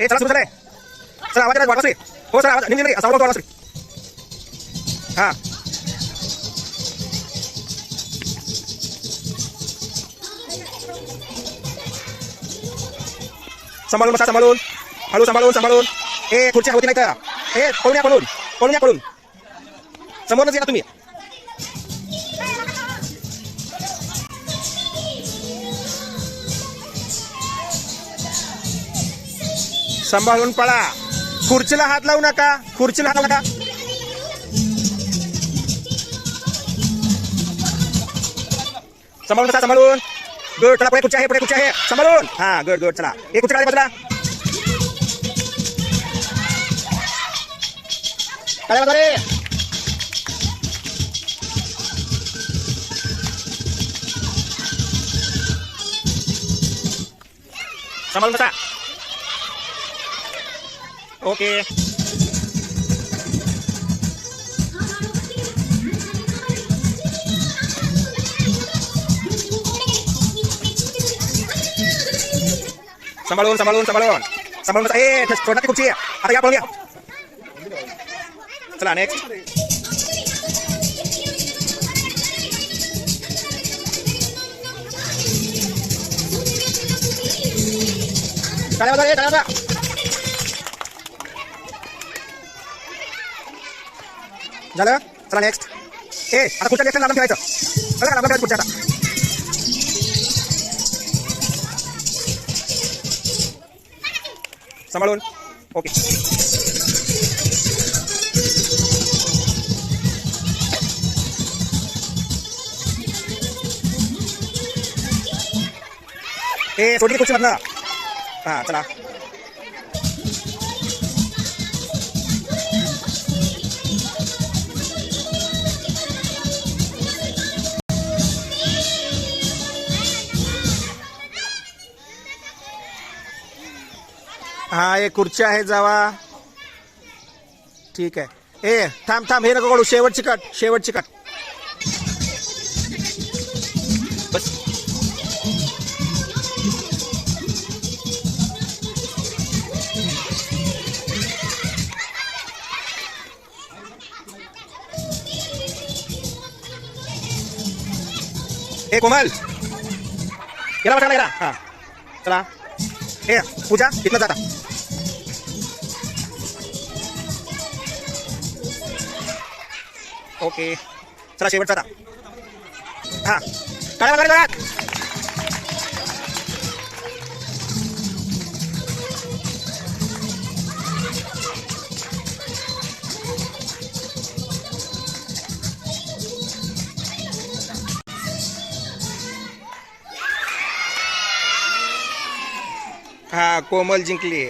ए चला सुरू झालंय. चला आवाज वाटा रे हो सर आवाज निघ निघ असा आवाज रे हा. सांभाळून बसा सांभाळून. हळू सांभाळून सांभाळून. ए खुर्ची होती नाही का? ए पळून या पळून. पळून या पळून. समोरच या तुम्ही. सांभाळून पळा. खुर्चीला हात लावू नका. खुर्चीला हात लावू नका. सांभाळून सांभाळून. गड चला पुढे खुर्ची आहे पुढे कुठे आहे. सांभाळून. हा गड गड चला. एक कुठे बदला काय काढा रे. सांभाळून बसा. ओके सांभाळून सांभाळून सांभाळून सांभाळून बसा ए छोटा खुर्ची आहे. आता या पळून या चला नेक्स्ट टाळ्या वाजवा रे, टाळ्या झालं? चला नेक्स्ट ए आता कुठच्या नेक्स्ट लांब ठेवायचं. बघा लांब ठेवायचं खुर्च्या आता. सांभाळून. ओके. ए सोडली कुठची मधनं? हां चला. हा एक खुर्ची आहे जावा. ठीक आहे. ए थांब थांब हे नको काढू शेवटची कट शेवटची कट बस. ए कोमल. याला वाटायला गेला हा. चला. हे पूजा इथनं जाता. ओके. चला शेवट जाता हा. काळ्या वगैरे हा कोमल जिंकली.